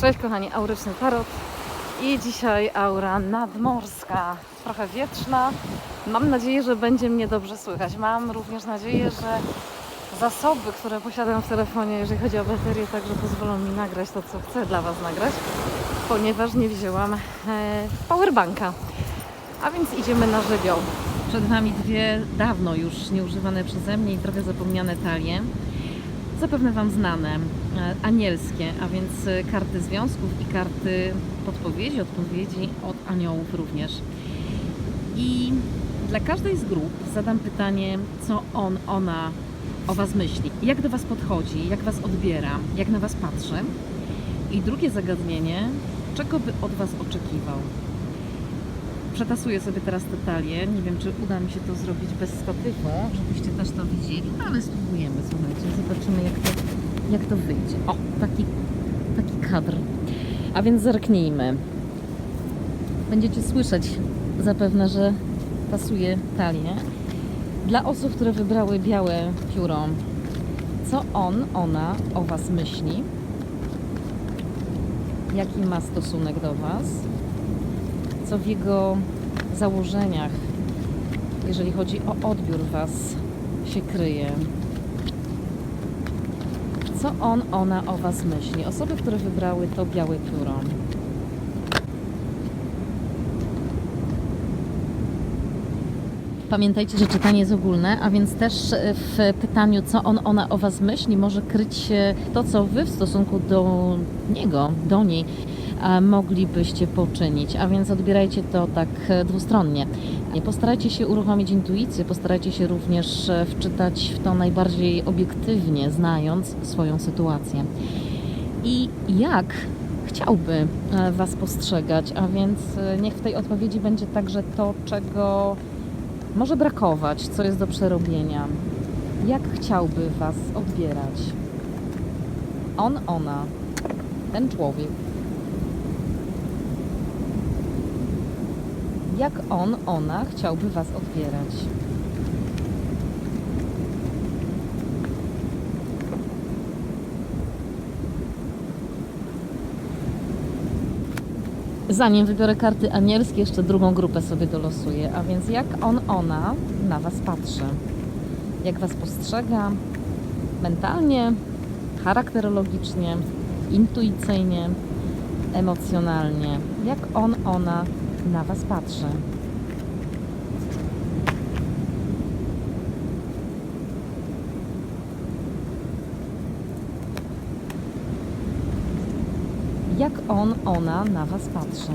Cześć kochani, Auryczny Tarot i dzisiaj aura nadmorska, trochę wietrzna. Mam nadzieję, że będzie mnie dobrze słychać. Mam również nadzieję, że zasoby, które posiadam w telefonie, jeżeli chodzi o baterię, także pozwolą mi nagrać to, co chcę dla Was nagrać, ponieważ nie wzięłam e, powerbanka. A więc idziemy na żywioł. Przed nami dwie dawno już nieużywane przeze mnie i trochę zapomniane talie zapewne Wam znane, e, anielskie, a więc e, karty związków i karty podpowiedzi, odpowiedzi od aniołów również. I dla każdej z grup zadam pytanie, co on, ona o Was myśli, jak do Was podchodzi, jak Was odbiera, jak na Was patrzy. I drugie zagadnienie, czego by od Was oczekiwał. Przetasuję sobie teraz te talie. Nie wiem, czy uda mi się to zrobić bez statywu, żebyście też to widzieli, ale spróbujemy, słuchajcie. Zobaczymy, jak to, jak to wyjdzie. O, taki, taki kadr. A więc zerknijmy. Będziecie słyszeć zapewne, że tasuje talię. Dla osób, które wybrały białe pióro, co on, ona o Was myśli? Jaki ma stosunek do Was? Co w jego założeniach, jeżeli chodzi o odbiór Was, się kryje. Co on, ona o Was myśli? Osoby, które wybrały to białe pióro. Pamiętajcie, że czytanie jest ogólne, a więc też e, w pytaniu, co on, ona o Was myśli, może kryć się to, co Wy w stosunku do niego, do niej moglibyście poczynić, a więc odbierajcie to tak e, dwustronnie. Nie Postarajcie się uruchomić intuicję, postarajcie się również e, wczytać w to najbardziej obiektywnie, znając swoją sytuację. I jak chciałby e, Was postrzegać, a więc niech w tej odpowiedzi będzie także to, czego może brakować, co jest do przerobienia. Jak chciałby Was odbierać? On, ona, ten człowiek. Jak on, ona chciałby Was odbierać. Zanim wybiorę karty anielskie, jeszcze drugą grupę sobie dolosuję, a więc jak on, ona na Was patrzy. Jak Was postrzega mentalnie, charakterologicznie, intuicyjnie, emocjonalnie. Jak on, ona na Was patrzy. Jak on, ona na Was patrzy.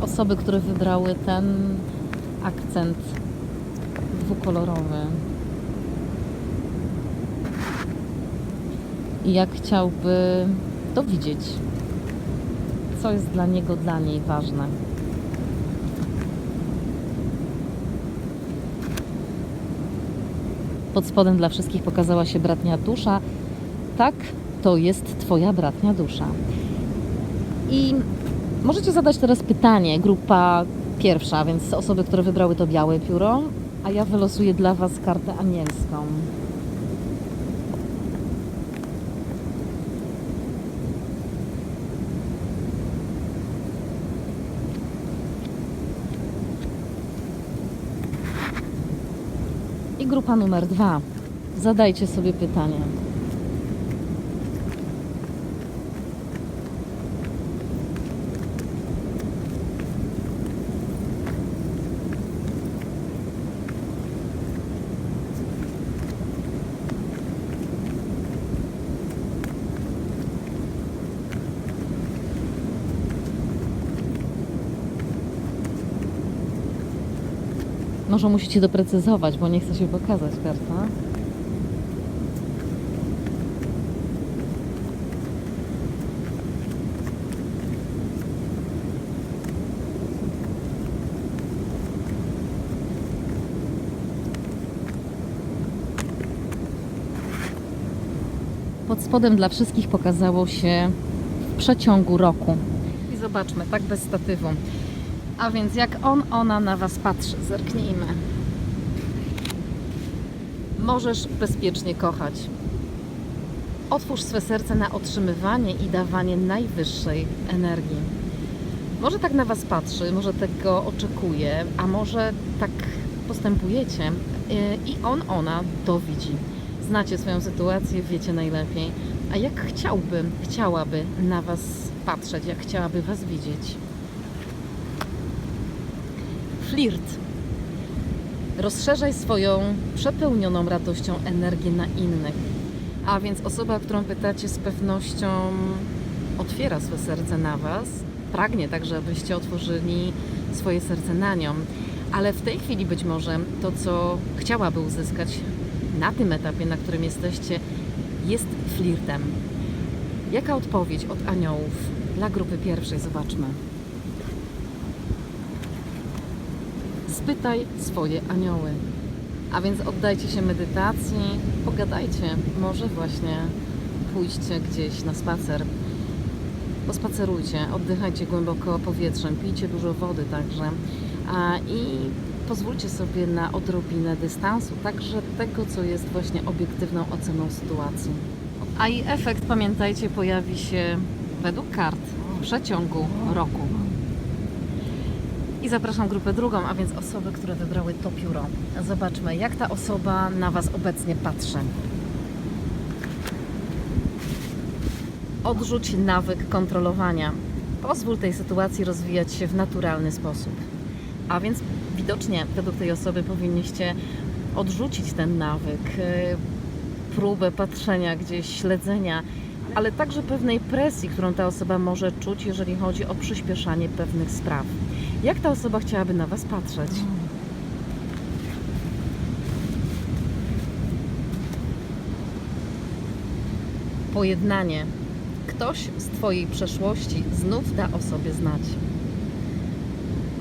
Osoby, które wybrały ten akcent dwukolorowy. I jak chciałby to widzieć, co jest dla niego, dla niej ważne. Pod spodem dla wszystkich pokazała się bratnia dusza. Tak, to jest Twoja bratnia dusza. I możecie zadać teraz pytanie, grupa pierwsza, więc osoby, które wybrały to białe pióro, a ja wylosuję dla Was kartę anielską. Grupa numer dwa. Zadajcie sobie pytanie. Może musicie doprecyzować, bo nie chce się pokazać karta. Pod spodem dla wszystkich pokazało się w przeciągu roku. I zobaczmy, tak bez statywu. A więc jak on, ona na Was patrzy, zerknijmy. Możesz bezpiecznie kochać. Otwórz swe serce na otrzymywanie i dawanie najwyższej energii. Może tak na Was patrzy, może tego oczekuje, a może tak postępujecie yy, i on, ona to widzi. Znacie swoją sytuację, wiecie najlepiej. A jak chciałby, chciałaby na Was patrzeć, jak chciałaby Was widzieć? Flirt. Rozszerzaj swoją przepełnioną radością energię na innych. A więc osoba, którą pytacie, z pewnością otwiera swoje serce na Was, pragnie także, abyście otworzyli swoje serce na nią. Ale w tej chwili być może to, co chciałaby uzyskać na tym etapie, na którym jesteście, jest flirtem. Jaka odpowiedź od aniołów dla grupy pierwszej? Zobaczmy. Spytaj swoje anioły. A więc oddajcie się medytacji, pogadajcie, może właśnie pójdźcie gdzieś na spacer. Pospacerujcie, oddychajcie głęboko powietrzem, pijcie dużo wody także a, i pozwólcie sobie na odrobinę dystansu, także tego, co jest właśnie obiektywną oceną sytuacji. A i efekt, pamiętajcie, pojawi się według kart w przeciągu roku. I zapraszam grupę drugą, a więc osoby, które wybrały to pióro. Zobaczmy, jak ta osoba na Was obecnie patrzy. Odrzuć nawyk kontrolowania. Pozwól tej sytuacji rozwijać się w naturalny sposób. A więc widocznie według tej osoby powinniście odrzucić ten nawyk, e, próbę patrzenia gdzieś, śledzenia, ale także pewnej presji, którą ta osoba może czuć, jeżeli chodzi o przyspieszanie pewnych spraw. Jak ta osoba chciałaby na Was patrzeć? Pojednanie. Ktoś z Twojej przeszłości znów da o sobie znać.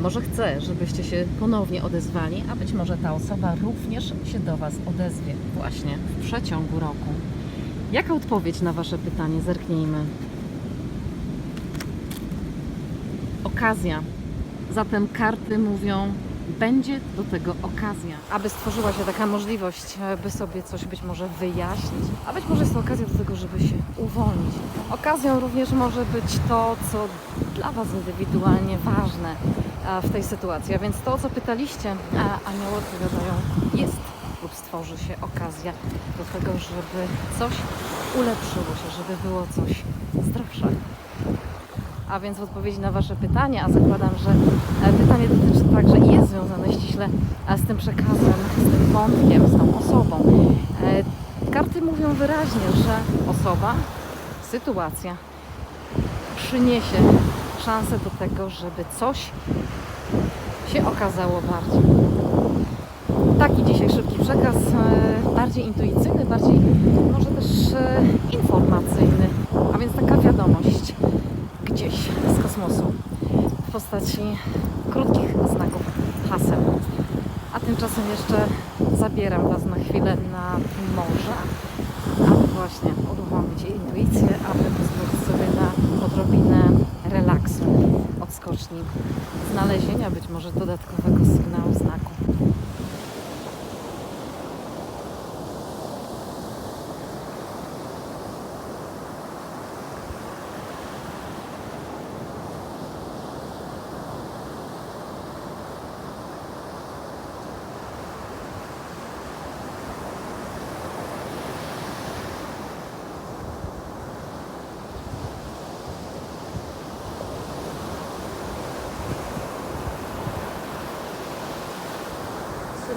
Może chce, żebyście się ponownie odezwali, a być może ta osoba również się do Was odezwie właśnie w przeciągu roku. Jaka odpowiedź na Wasze pytanie? Zerknijmy. Okazja. Zatem karty mówią, będzie do tego okazja, aby stworzyła się taka możliwość, by sobie coś być może wyjaśnić, a być może jest to okazja do tego, żeby się uwolnić. Okazją również może być to, co dla Was indywidualnie ważne w tej sytuacji. A więc to, o co pytaliście, a anioły odpowiadają, jest lub stworzy się okazja do tego, żeby coś ulepszyło się, żeby było coś zdrowsze. A więc w odpowiedzi na Wasze pytanie, a zakładam, że e, pytanie dotyczy także i jest związane ściśle e, z tym przekazem, z tym wątkiem, z tą osobą. E, Karty mówią wyraźnie, że osoba, sytuacja przyniesie szansę do tego, żeby coś się okazało bardziej. Taki dzisiaj szybki przekaz, bardziej intuicyjny, bardziej może też informacyjny, a więc taka wiadomość gdzieś z kosmosu w postaci krótkich znaków haseł. A tymczasem jeszcze zabieram Was na chwilę na morze, aby właśnie uruchomić intuicję, aby pozwolić sobie na odrobinę relaksu, odskoczni, znalezienia być może dodatkowego sygnału znaku.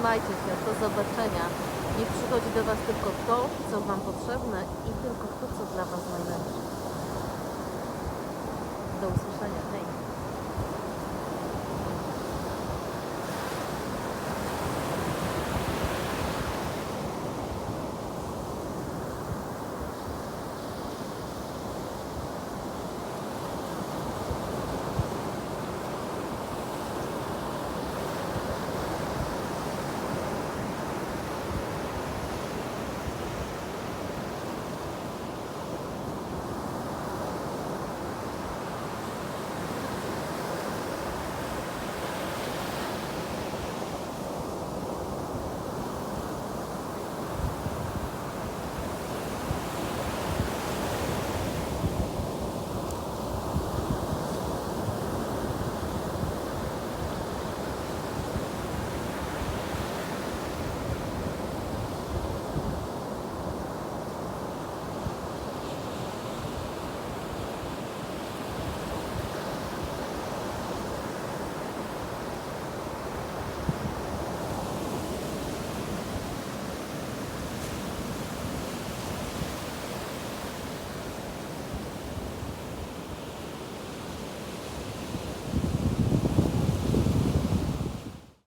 Trzymajcie się, do zobaczenia. Niech przychodzi do Was tylko to, co Wam potrzebne i tylko to, co dla Was najlepsze.